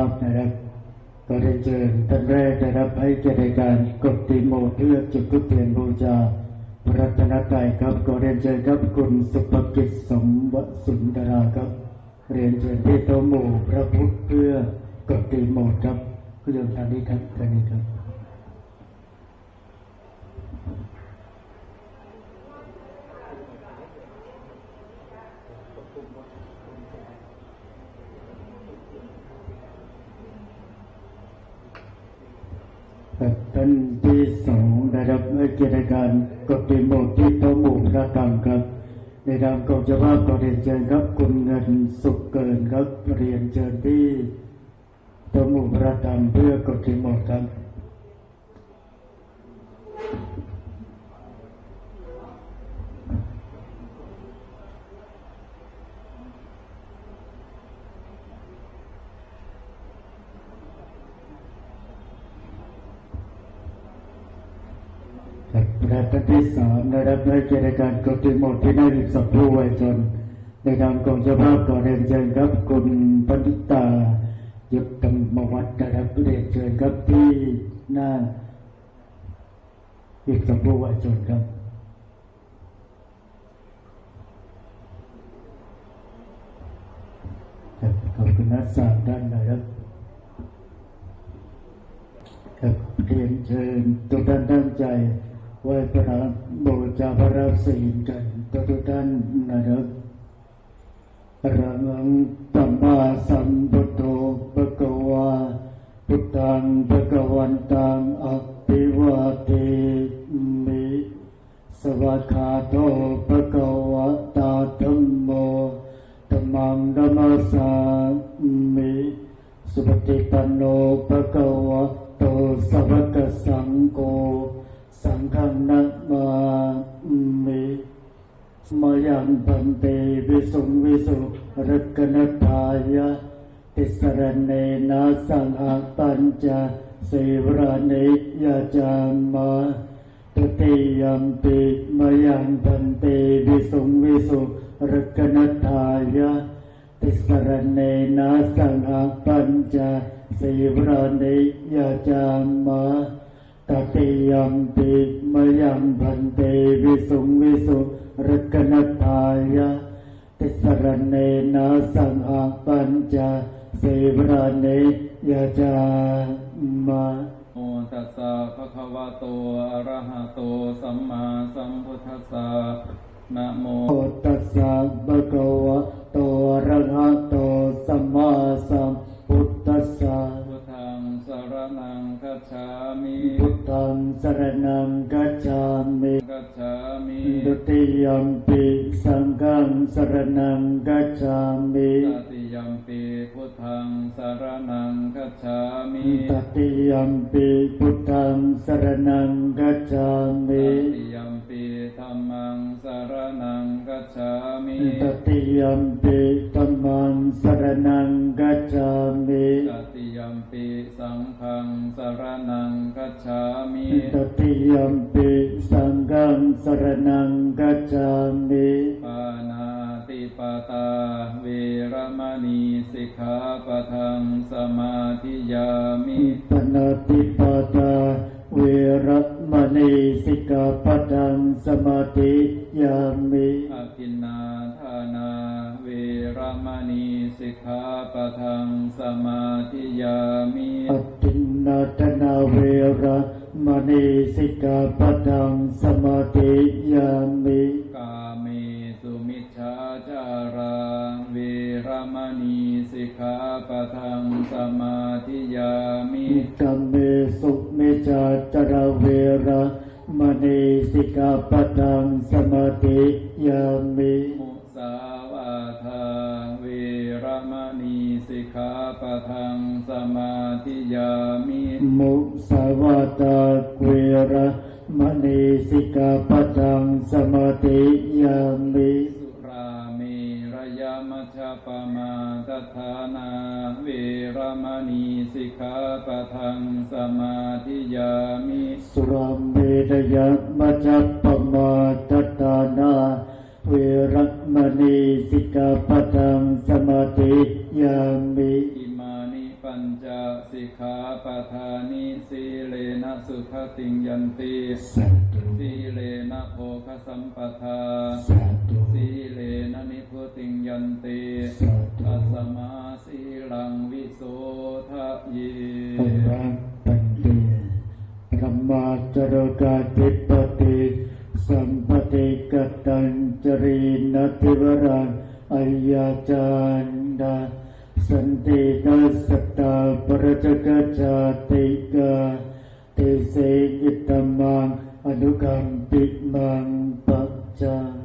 องเจ้าภาพนะครับก็ได้เชิญท่านแรกนะครับให้เกียรติการกดตีโมเพื่อจุดทุกเทียนบูชาพระธนตรัยครับก็เรียนเชิญครับคุณสุภกิจสมวสุนดาราครับ เรียนเชิญที่โตโมพระพุทธเพื่อกดตีโมครับคุณโยมทางนี้ครับทางนี้ครับ ท่านที่สองนะครับเกียรติการกดติโมที่โต๊ะหมู่พระธรรมครับ ในนามของเจ้าภาพขอเรียนเชิญครับคุณเงินสุขเกินครับเรียนเชิญที่โต๊ะหมู่พระธรรมเพื่อกดติโมครับ ครับและ ท่านที่สามนะครับได้เกียรติการกดติโมดที่ได้ริบสับผู้ไวยชนในนามของเจ้าภาพขอเรียนเชิญครับคุณปณิตายุทธรรมวัฒน์นะครับเรียนเชิญครับที่หน้าริบสับผู้ไวยชนครับครับขอบคุณนักสามด้านนะครับครับเรียนเชิญทุกท่านตั้งใจ ไหว้พระบูชาพระราศีลกันทุกทุกท่านนะครับระงังตัมมาสัมพุทโธปะกวาพุทธังปะกวันตังอภิวาเทมิสวัสขาโต ยมปิมายังพันเตวิสุงวิสุรักนทายะติสรณเนนะสังฆปัญจสีวรณิยาจามาตติยัมปิมยังพันเตวิสุงวิสุรกนัทายะติสรณเนนะสังฆปัญจสีวรณิยาจามา ตัสสะภะคะวะโตอะระหะโตสัมมาสัมพุทธัสสะนะโมโอตัสสะภะคะวะโตอะระหะโตสัมมาสัมพุทธัสสะพุทธังสรณังคัจฉามิพุทธังสรณังกัจฉามิกัจฉามิดุติยัมปิสังฆังสรณัง สังฆังสรณังกัจฉามิปานาติปตาเวรมณีสิกขาปะทังสมาธิยามิปนาติปาตาเวรมณีสิกขาปะทังสมาธิยามิอภินนาทานาเวรมณีสิกขาปะทังสมาธิยามิอตินนาตนาเวระ มณีสิกาปดังสมาธิยามิกาเมสุมิชาจารังเวรมณีสิกาปทังสมาธิยามิกามิสุมิชาจารเวรมณีสิกาปดังสมาธิยามิ สิกขาปะทังสมาธิยามิมุสาวาตาเวระมณีสิกาปะทังสมาธิยามิสุรามีระยะมัชปะมาตถานาเวรมณีสิกขาปะทังสมาธิยามิสุรามเระยะมัชปะมาตถานา วิรัตมณีสิกาปัตังสมาธิยามิอิมานิปัญจสิกขาปทานิสีเลนะสุขติงยันติสีเลนะโภคสัมปทาสีเลนะนิพุติงยันติอัสมาสีลังวิโสทะยีปัญญปัญญธรรมาจรกาติปติ สัมปติกตัญจรีนติวรังอายาจันดาสันติตาสสตาปรจกจาติกาติเสกิตมังอนุกัมปิมังปัจจา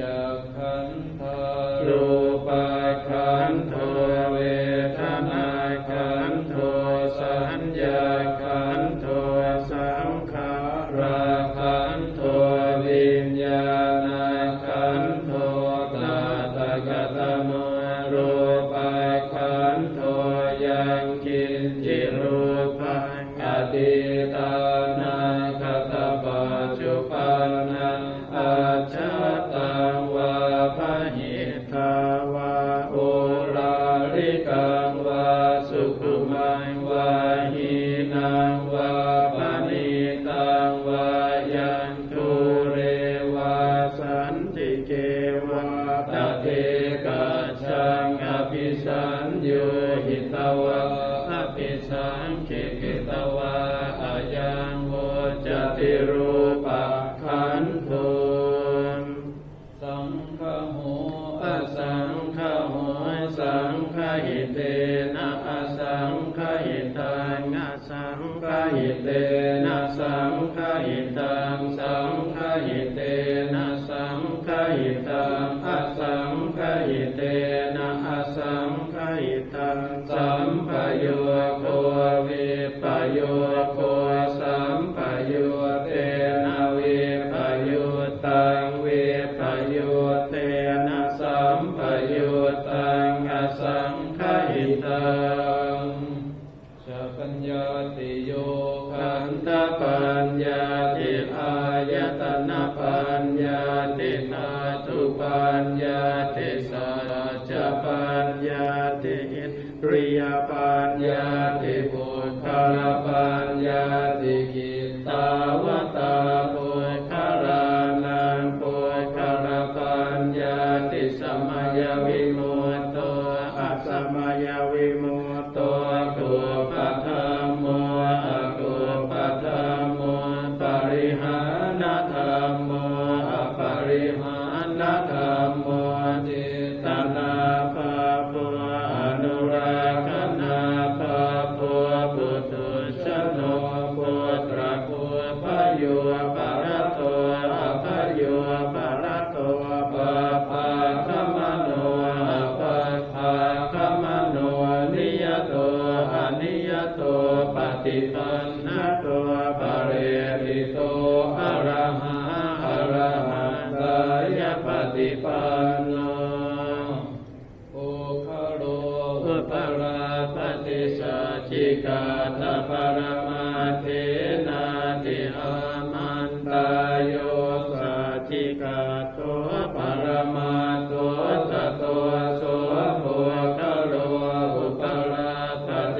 จากขันธ งวาหินัง Yeah. Amen.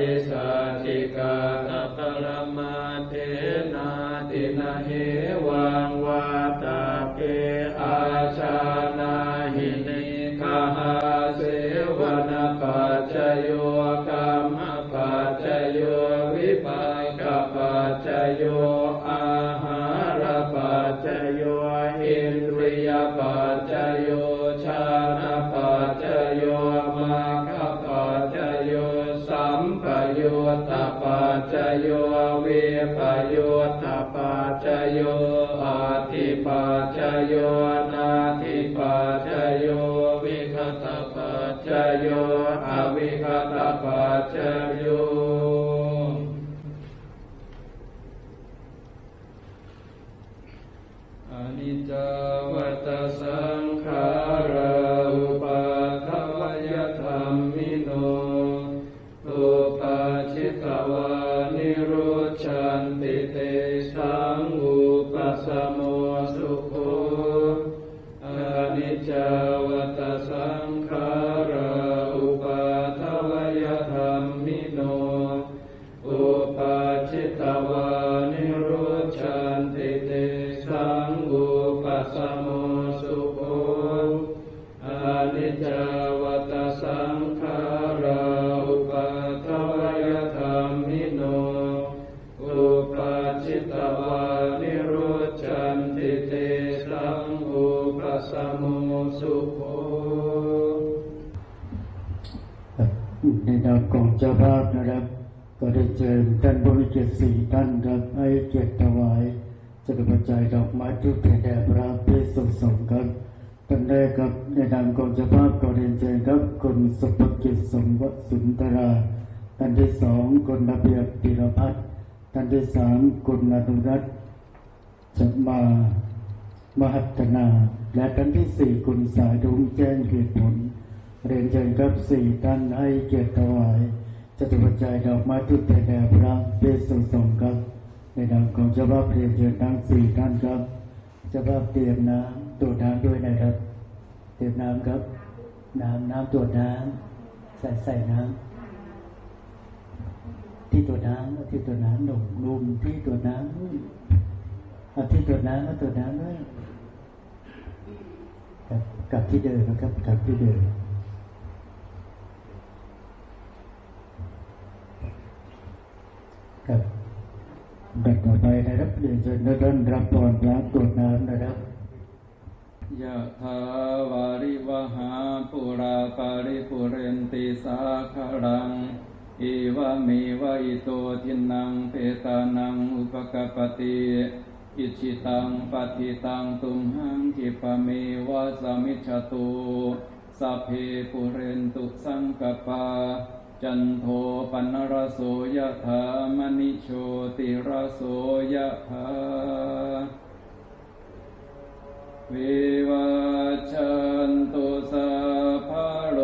ปฏิสัจ จจโยนาทิปัจจโยวิคตปัจจโยอวิคตปัจโยอนิจจวัตสัง ราท่านที่สองคุณระเบียบธีรพัฒน์ท่านที่สามคุณอนุรัตน์จะมามหัฒนา และท่านที่สี่คุณสายดุงแจ้งเหตุผล เรียนเชิญครับสี่ท่านให้เกียรติถวายจตุปัจจัยดอกไม้ทุกแต่แด่พระเพิสุสงครับ ในนามของเจ้าภาพเรียนเชิญทั้งสี่ท่านครับเจ้าภาพเตรียมน้ำตรวจน้ำด้วยนะครับ เตรียมน้ำครับ น้ำน้ำตรวจน้ำใส่ใส่น้ำ ที่ตรวน้ำเอาที่ตรวน้ำหนุ่มนุ่มที่ตรวน้ำเอาที่ตรวน้ำมาตรวน้ำด้วยกลับกลับที่เดิมนะครับกลับที่เดิมครับดับต่อไปนะครับเรียนเชิญท่านรับพรพระตรวน้ำนะครับยะถาวาริวหาปุราปาริปุเรนติสาคารัง อีวะเมวะอิโตทินังเปตานังอุปกปปติอิชิตังปฏิตังตุมหังคิปะเมวะสมิจฉตุสัพเพปุเรนตุสังกปาจันโทปนรโสยะถามณิโชติรโสยะถาวิวัชันตุสัพพะโล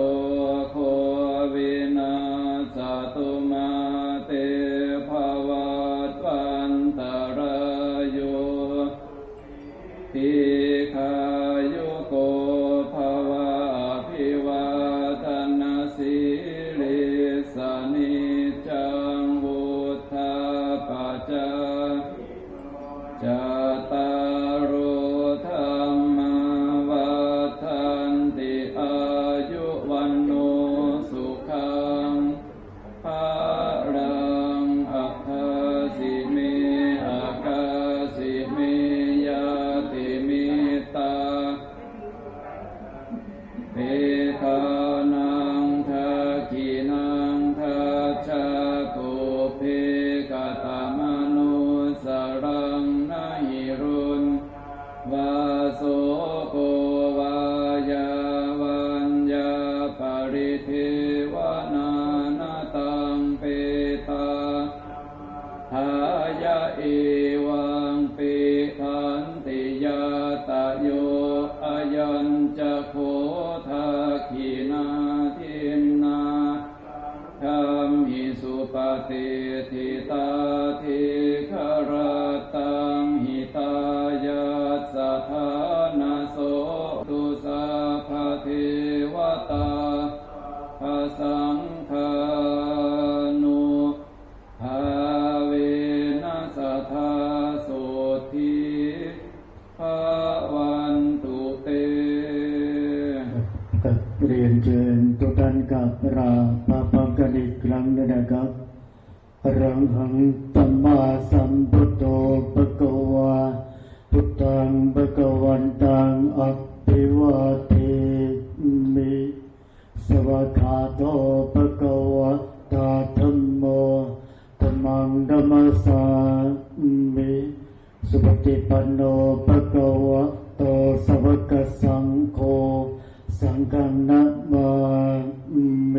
ธา โนภะกะวะโตสวกสังโฆสังกันะมะม